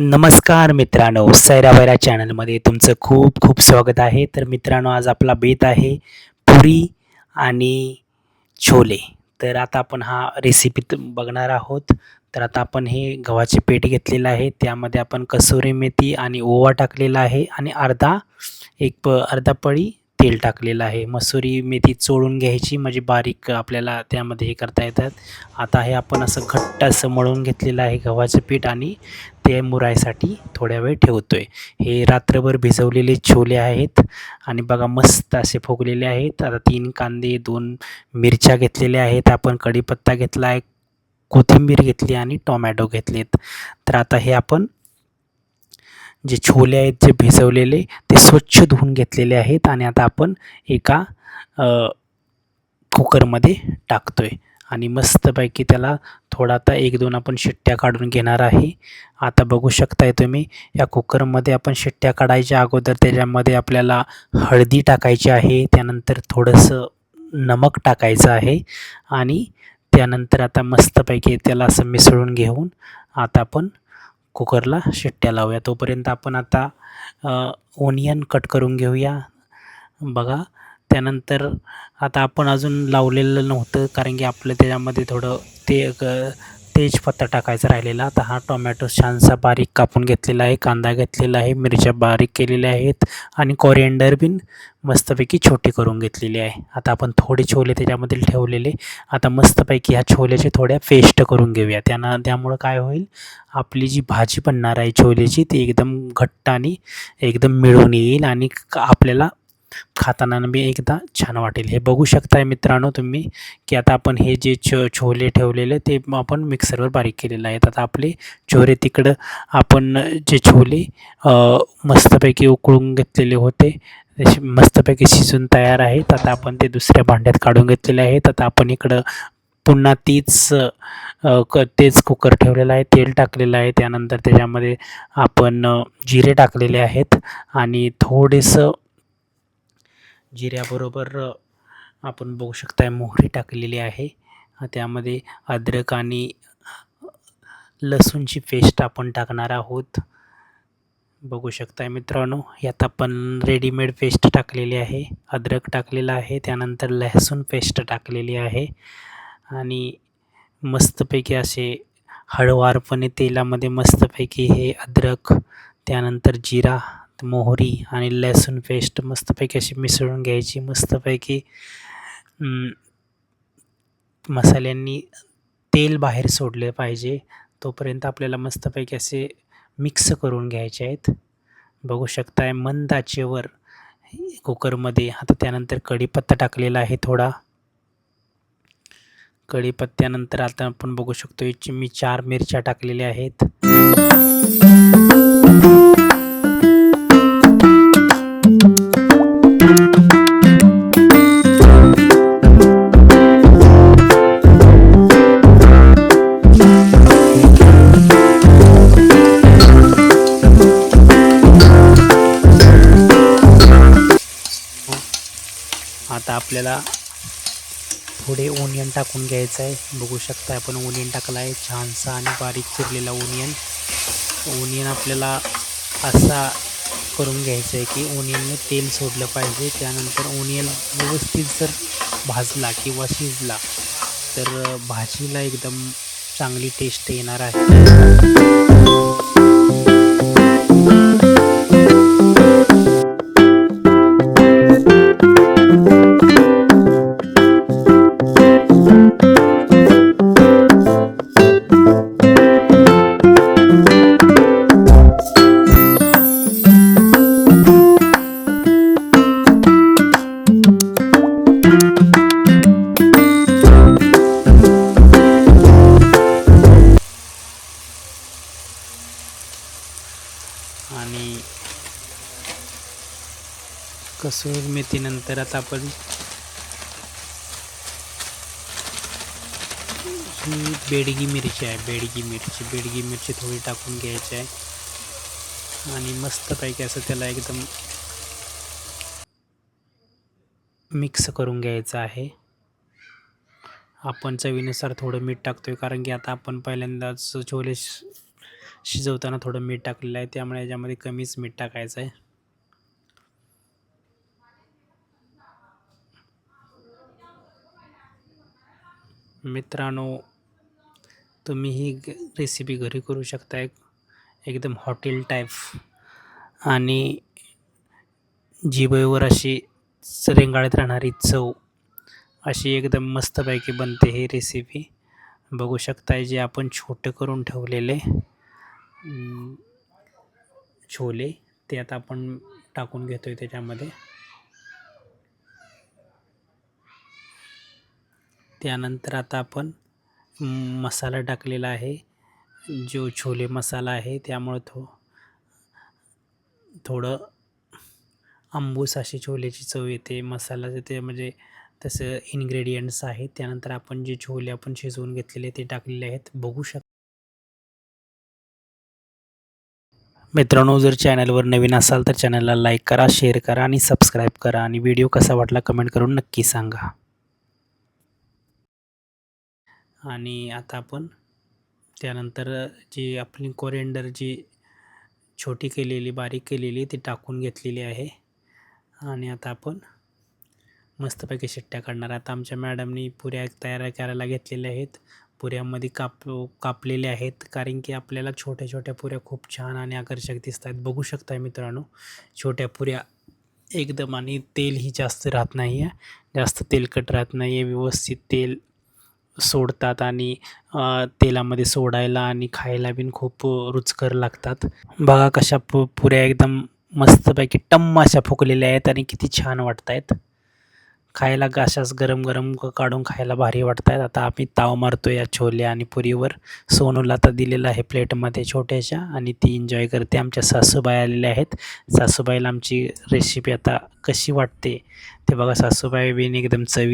नमस्कार मित्रांनो सैरावैरा चॅनलमध्ये तुमचं खूप खूप स्वागत आहे. तर मित्रांनो आज आपला बेत आहे पुरी आणि छोले. तर आता आपण हा रेसिपी बघणार आहोत. तर आता आपण हे गव्हाचे पीठ घेतलेलं आहे. त्यामध्ये आपण कसुरी मेथी आणि ओवा टाकलेला आहे आणि अर्धा एक प अर्धा पळी तेल टाकलेलं आहे. मसुरी मेथी चोळून घ्यायची. म्हणजे बारीक आपल्याला त्यामध्ये हे करता येतात. आता हे आपण असं घट्ट असं मळून घेतलेलं आहे गव्हाचं पीठ आणि ते मुरायसाठी थोड्या वेळ ठेवतो आहे हे रात्रभर भिजवलेले छोले आहेत आणि बघा मस्त असे फुगलेले आहेत. आता तीन कांदे दोन मिरच्या घेतलेल्या आहेत. आपण कढीपत्ता घेतला आहे कोथिंबीर घेतली आणि टोमॅटो घेतलेत. तर आता हे आपण जे छोले आहेत जे भिजवलेले ते स्वच्छ धुवून घेतलेले आहेत आणि आता आपण एका कुकरमध्ये टाकतो आहे आणि मस्तपैकी त्याला थोडा आता एक दोन आपण शिट्ट्या काढून घेणार आहे. आता बघू शकताय तुम्ही या कुकरमध्ये आपण शिट्ट्या काढायच्या अगोदर त्याच्यामध्ये आपल्याला हळदी टाकायची आहे त्यानंतर थोडंसं नमक टाकायचं आहे आणि त्यानंतर आता मस्तपैकी त्याला असं मिसळून घेऊन आता आपण कुकरला शिट्ट्या लावूया. तोपर्यंत आपण आता ओनियन कट करून घेऊया. बघा. त्यानंतर आता आपण अजून लावलेलं नव्हतं कारण की आपलं त्याच्यामध्ये थोडं ते तेजपत्ता टाकायचा राहिलेला. आता हा टोमॅटो छानसा बारीक कापून घेतलेला आहे. कांदा घेतलेला आहे. मिरच्या बारीक केलेल्या आहेत. आणि कोरिएंडर बीन मस्तपैकी छोटी करून घेतलेली आहे. आता आपण थोडे छोले त्याच्यामध्ये ठेवलेले. आता मस्तपैकी ह्या छोल्याचे थोड्या पेस्ट करून घेऊया. त्यांना त्यामुळं काय होईल? आपली जी भाजी बनणार आहे छोल्याची ती एकदम घट्ट आणि एकदम मिळून येईल आणि आपल्याला खाताना मी एकदा छान वाटेल. हे बघू शकताय मित्रांनो तुम्ही की आता आपण हे जे छो छोले ठेवलेले ते आपण मिक्सरवर बारीक केलेलं आहेत आता आपले छोरे तिकडं आपण जे छोले मस्तपैकी उकळून घेतलेले होते मस्तपैकी शिजून तयार आहेत. आता आपण ते दुसऱ्या भांड्यात काढून घेतलेले आहेत. आता आपण इकडं पुन्हा तीच क तेच कुकर ठेवलेलं आहे. तेल टाकलेलं आहे. त्यानंतर त्याच्यामध्ये आपण जिरे टाकलेले आहेत. आणि थोडेसं जिऱ्याबरोबर आपण बघू शकताय मोहरी टाकलेली आहे. त्यामध्ये अद्रक आणि लसूणची पेस्ट आपण टाकणार आहोत. बघू शकताय मित्रांनो यात आपण रेडीमेड पेस्ट टाकलेली आहे. अद्रक टाकलेलं आहे त्यानंतर लसूण पेस्ट टाकलेली आहे. आणि मस्तपैकी असे हळवारपणे तेलामध्ये मस्तपैकी हे अद्रक त्यानंतर जिरा मोहरी आणि लसूण पेस्ट मस्तपैकी अशी मिसळून घ्यायची. मस्तपैकी मसाल्यांनी तेल बाहेर सोडले पाहिजे. तोपर्यंत आपल्याला मस्तपैकी असे मिक्स करून घ्यायचे आहेत. बघू शकताय मंद आचेवर कुकरमध्ये. आता त्यानंतर कढीपत्ता टाकलेला आहे थोडा. कढीपत्त्यानंतर आता आपण बघू शकतो मी चार मिरच्या टाकलेल्या आहेत. आता आपल्याला पुढे ओनियन टाकून घ्यायचं आहे. बघू शकता आपण ओनियन टाकला आहे. छानसा आणि बारीक चिरलेला ओनियन ओनियन आपल्याला असा करून घ्यायचं आहे की ओनियनने तेल सोडलं पाहिजे. त्यानंतर ओनियन व्यवस्थित जर भाजला किंवा शिजला तर भाजीला एकदम चांगली टेस्ट येणार आहे. कसूर मेथीनंतर आता आपण ही बेडगी मिरची आहे बेडगी मिरची. बेडगी मिरची थोडी टाकून घ्यायची आहे. आणि मस्तपैकी असं त्याला एकदम मिक्स करून घ्यायचं आहे. आपण चवीनुसार थोडं मीठ टाकतोय कारण की आता आपण पहिल्यांदाच छोले शिजवताना थोडं मीठ टाकलेलं आहे. त्यामुळे याच्यामध्ये कमीच मीठ टाकायचं आहे. मित्रांनो तुम्ही ही ग रेसिपी घरी करू शकता एक एकदम हॉटेल टाईप आणि जिभेवर अशी रेंगाळत राहणारी चव अशी एकदम मस्तपैकी बनते ही रेसिपी बघू शकताय जे आपण छोटे करून ठेवलेले छोले ते आता आपण टाकून घेतो आहे त्याच्यामध्ये. त्यानंतर आता आपण मसाला टाकलेला आहे. जो छोले मसाला आहे त्यामुळं थो थोडं आंबूस अशी छोल्याची चव येते. मसाला ते म्हणजे तसं इन्ग्रेडियंट्स आहेत. त्यानंतर आपण जे छोले आपण शिजवून घेतलेले ते टाकलेले आहेत. बघू शक मित्रांनो जर चॅनलवर नवीन असाल तर चॅनलला लाईक करा शेअर करा आणि सबस्क्राईब करा. आणि व्हिडिओ कसा वाटला कमेंट करून नक्की सांगा. आणि आता आपण त्यानंतर जी आपली कोरिएंडर जी छोटी केलेली बारीक केलेली ती टाकून घेतलेली आहे. आणि आता आपण मस्तपैकी शिट्ट्या काढणार. आता आमच्या मॅडमनी पुऱ्या तयार करायला घेतलेल्या आहेत. पुऱ्यामध्ये काप कापलेल्या आहेत. कारण की आपल्याला छोट्या छोट्या पुऱ्या खूप छान आणि आकर्षक दिसत आहेत बघू शकताय मित्रांनो छोट्या पुऱ्या एकदम आणि तेलही जास्त राहत नाही आहे जास्त तेलकट राहत नाही आहे व्यवस्थित तेल सोडतात आणि तेलामध्ये सोडायला आणि खायला बीन खूप रुचकर लागतात. बघा कशा पु पुऱ्या एकदम मस्तपैकी टम्म अशा फुकलेल्या आहेत आणि किती छान वाटत आहेत खायला अशाच गरम गरम काढून खायला भारी वाटत आहेत आता आम्ही ताव मारतो या छोले आणि पुरीवर. सोनूला आता दिलेलं आहे प्लेटमध्ये छोट्याशा आणि ती एन्जॉय करते. आमच्या सासूबाई आलेल्या आहेत. सासूबाईला आमची रेसिपी आता कशी वाटते ते बघा. सासूबाई बीन एकदम चवी